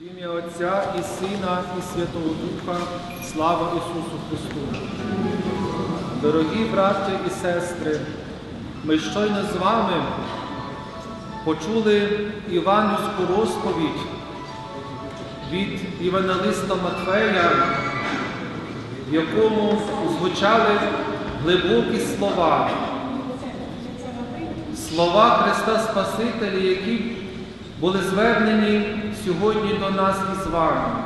В ім'я Отця і Сина, і Святого Духа, слава Ісусу Христу. Дорогі браття і сестри, ми щойно з вами почули Іванівську розповідь від Івангелиста Матфея, в якому звучали глибокі слова. Слова Христа Спасителя, які були звернені сьогодні до нас із вами.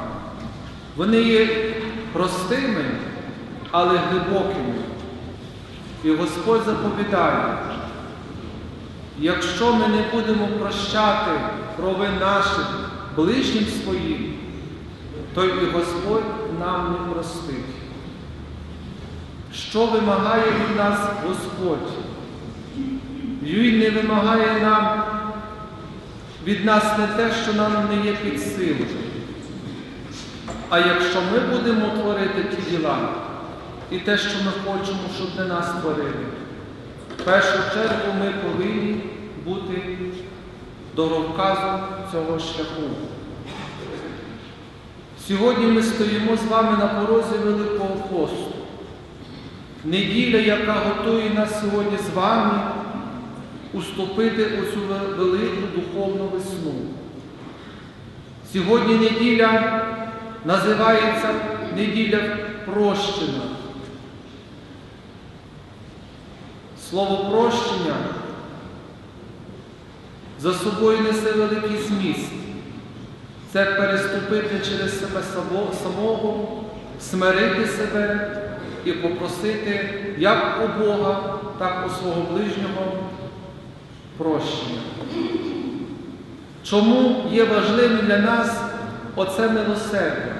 Вони є простими, але глибокими. І Господь заповідає, якщо ми не будемо прощати провин наших ближнім своїм, то і Господь нам не простить. Що вимагає від нас Господь? Він не вимагає нам від нас не те, що нам не є під силу. А якщо ми будемо творити ті діла і те, що ми хочемо, щоб для нас творили, в першу чергу ми повинні бути дороговказом цього шляху. Сьогодні ми стоїмо з вами на порозі Великого посту. Неділя, яка готує нас сьогодні з вами уступити у цю велику духовну весну. Сьогодні неділя називається неділя прощена. Слово прощення за собою несе великий зміст. Це переступити через себе самого, смирити себе і попросити як у Бога, так у свого ближнього прощення. Чому є важливим для нас оце милосердя?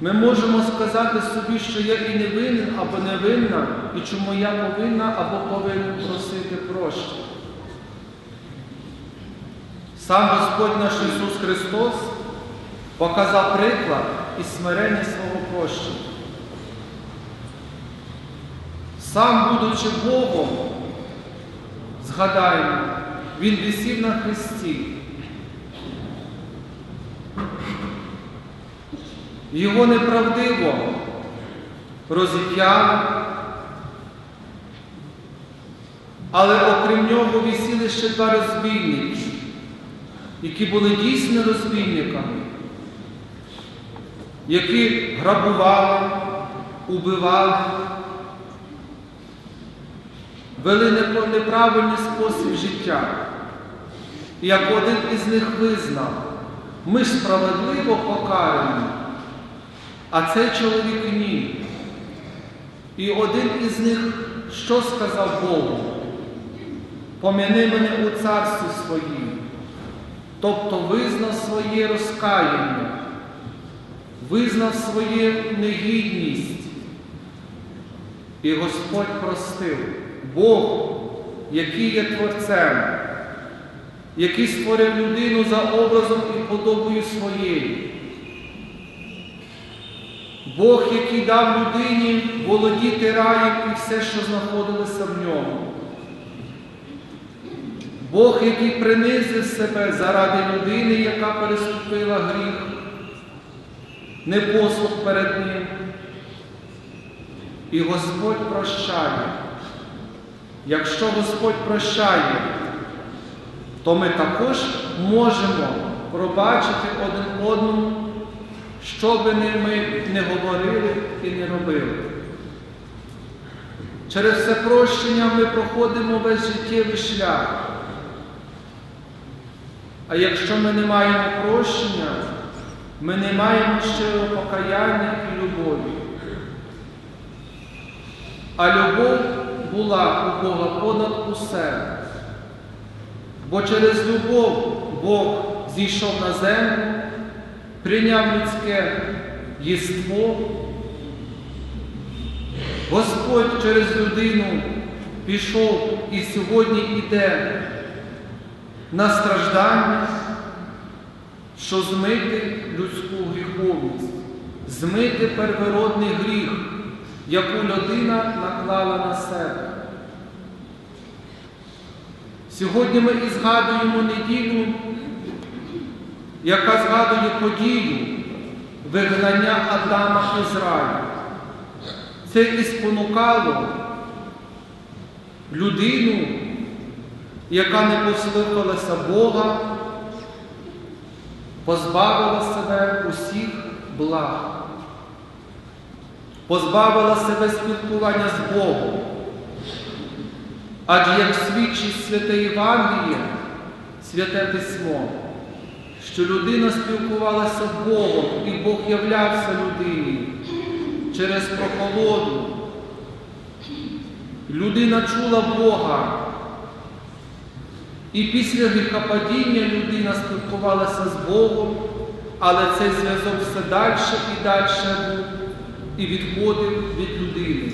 Ми можемо сказати собі, що я і не винен або не винна, і чому я повинна або повинен просити прощення. Сам Господь наш Ісус Христос показав приклад і смирення свого прощення. Сам, будучи Богом, згадаємо, Він висів на Христі. Його неправдиво розіп'яли, але окрім нього висіли ще два розбійники, які були дійсно розбійниками, які грабували, убивали вели неправильний спосіб життя. Як один із них визнав, ми справедливо покарані, а цей чоловік ні. І один із них що сказав Богу? Пом'яни мене у царстві своїм, тобто визнав своє розкаяння, визнав свою негідність. І Господь простив. Бог, який є Творцем, який створив людину за образом і подобою своєю. Бог, який дав людині володіти раєм і все, що знаходилося в ньому. Бог, який принизив себе заради людини, яка переступила гріх, непослух перед Ним. І Господь прощає. Якщо Господь прощає, то ми також можемо пробачити один одному, що би ми не говорили і не робили. Через це прощення ми проходимо весь життєвий шлях. А якщо ми не маємо прощення, ми не маємо щирого покаяння і любові. А любов була у Бога понад усе. Бо через любов Бог зійшов на землю, прийняв людське єство. Господь через людину пішов і сьогодні йде на страждання, що змити людську гріховність, змити первородний гріх яку людина наклала на себе. Сьогодні ми і згадуємо неділю яка згадує подію вигнання Адама із раю. Це і спонукало людину, яка не послухалася Бога, позбавила себе усіх благ, позбавила себе спілкування з Богом. Адже як свідчить святе Євангеліє, святе письмо, що людина спілкувалася з Богом і Бог являвся людині через прохолоду. Людина чула Бога. І після гріхопадіння людина спілкувалася з Богом, але цей зв'язок все далі і далі був і відходив від людини.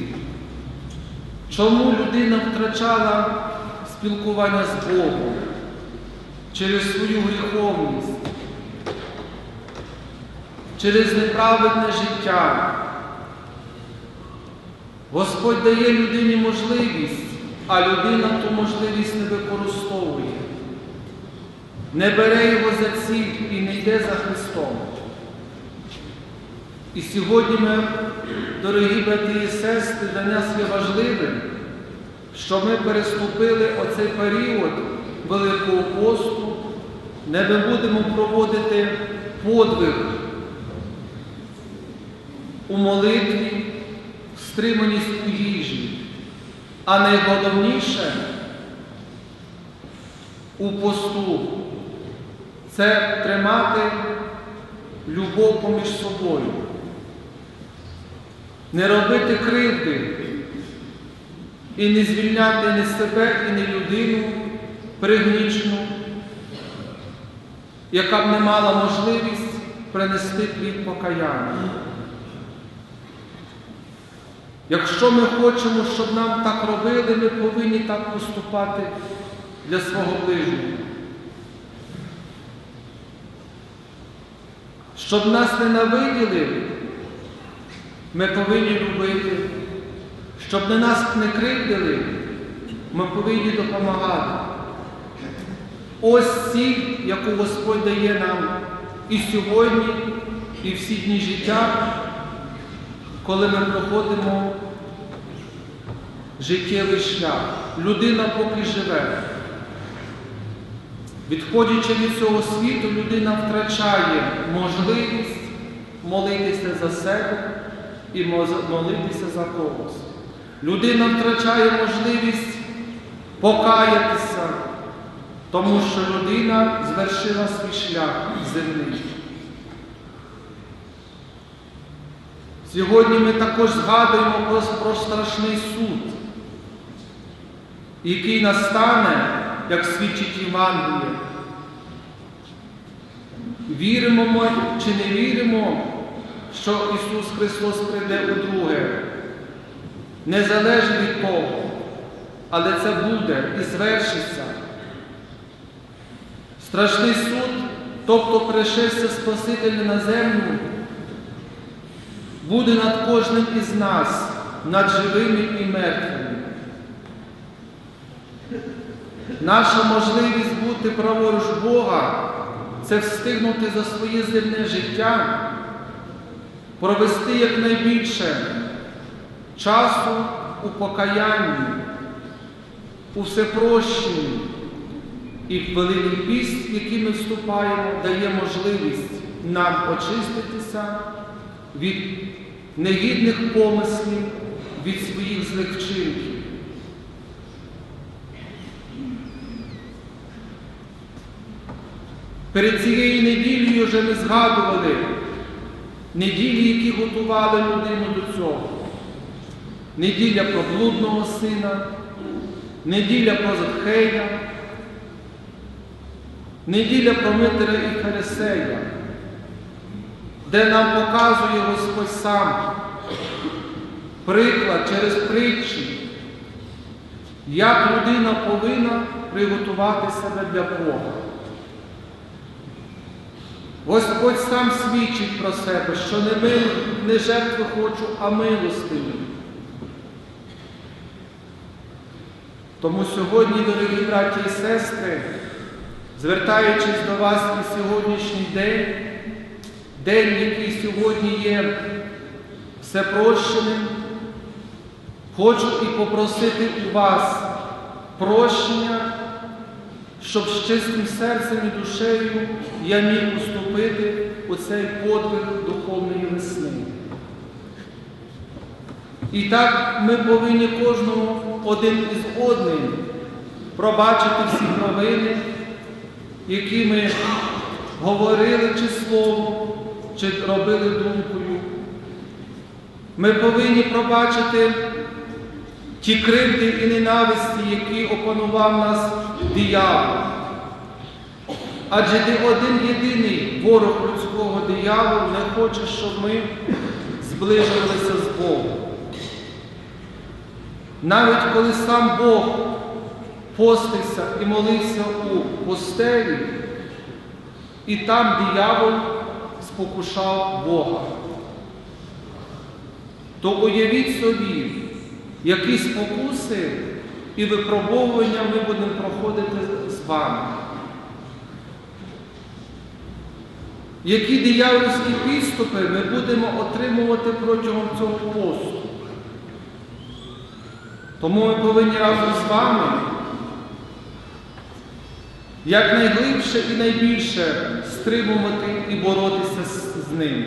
Чому людина втрачала спілкування з Богом через свою гріховність, через неправедне життя? Господь дає людині можливість, а людина ту можливість не використовує, не бере його за ціль і не йде за Христом. І сьогодні ми, дорогі брати і сестри, для нас є важливим, що ми переступили оцей період Великого посту, не ми будемо проводити подвиг у молитві, стриманість у їжі, а найголовніше у посту це тримати любов поміж собою, не робити кривди і не звільняти ні себе і ні людину пригнічну, яка б не мала можливість принести плід покаяння. Якщо ми хочемо, щоб нам так робили, ми повинні так поступати для свого ближнього. Щоб нас ненавиділи, ми повинні любити. Щоб на нас не кривдили, ми повинні допомагати. Ось ціль, яку Господь дає нам і сьогодні, і всі дні життя, коли ми проходимо життєвий шлях. Людина поки живе. Відходячи від цього світу, людина втрачає можливість молитися за себе і молитися за когось. Людина втрачає можливість покаятися, тому що людина звершила свій шлях земний. Сьогодні ми також згадуємо про, страшний суд, який настане, як свідчить Євангеліє. Віримо ми чи не віримо, що Ісус Христос прийде удруге, не залежить від того, але це буде і звершиться. Страшний суд, тобто пришестя Спасителя на землю, буде над кожним із нас, над живими і мертвими. Наша можливість бути праворуч Бога це встигнути за своє земне життя, провести якнайбільше часу у покаянні, у всепрощенні. І в Великий піст, в який ми вступаємо, дає можливість нам очиститися від негідних помислів, від своїх злих. Перед цією неділею вже ми згадували неділі, які готували людину до цього. Неділя про блудного сина, неділя про Захея, неділя про Митера і Фарисея, де нам показує Господь сам приклад через притчі, як людина повинна приготувати себе для Бога. Господь сам свідчить про себе, що не мил, не жертви хочу, а милостиві. Тому сьогодні, дорогі браті і сестри, звертаючись до вас і сьогоднішній день, день, який сьогодні є всепрощеним, хочу і попросити у вас прощення, щоб з чистим серцем і душею я міг уступити у цей подвиг духовної весни. І так ми повинні кожному один із одним пробачити всі провини, які ми говорили чи словом, чи робили думкою. Ми повинні пробачити ті кривди і ненависті, які опанував нас диявол. Адже ти один єдиний ворог людського диявол не хоче, щоб ми зближилися з Богом. Навіть коли сам Бог постився і молився у постелі, і там диявол спокушав Бога. То уявіть собі, які спокуси і випробовування ми будемо проходити з вами. Які диявольські підступи ми будемо отримувати протягом цього посту. Тому ми повинні разом з вами якнайглибше і найбільше стримувати і боротися з ним.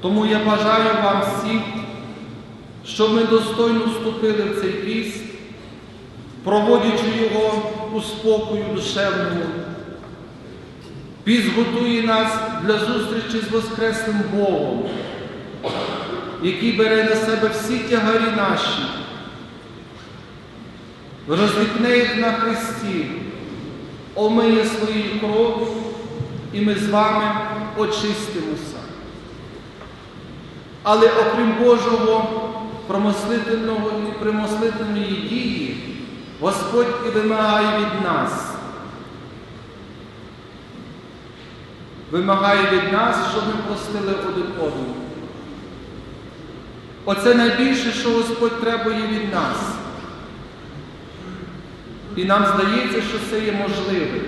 Тому я бажаю вам всім, щоб ми достойно вступили в цей піст, проводячи його у спокою душевному. Піст готує нас для зустрічі з Воскресним Богом, який бере на себе всі тягарі наші, розліпне їх на Христі, омиє своєю кров'ю, і ми з вами очистимося. Але окрім Божого примислительної дії, Господь і вимагає від нас. Вимагає від нас, щоб ми простили один одного. Оце найбільше, що Господь требує від нас. І нам здається, що це є можливе.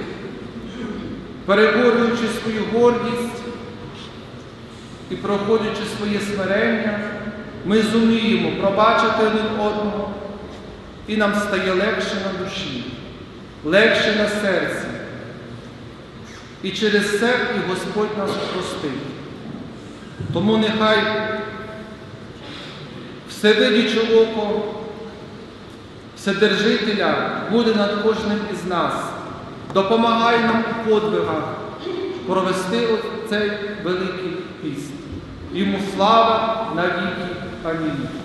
Переборюючи свою гордість і проходячи своє смирення, ми зуміємо пробачити один одного, і нам стає легше на душі, легше на серці. І через це і Господь нас простить. Тому нехай всевидяче око Вседержителя буде над кожним із нас, допомагає нам у подвигах провести цей великий піст. Йому слава на 那你。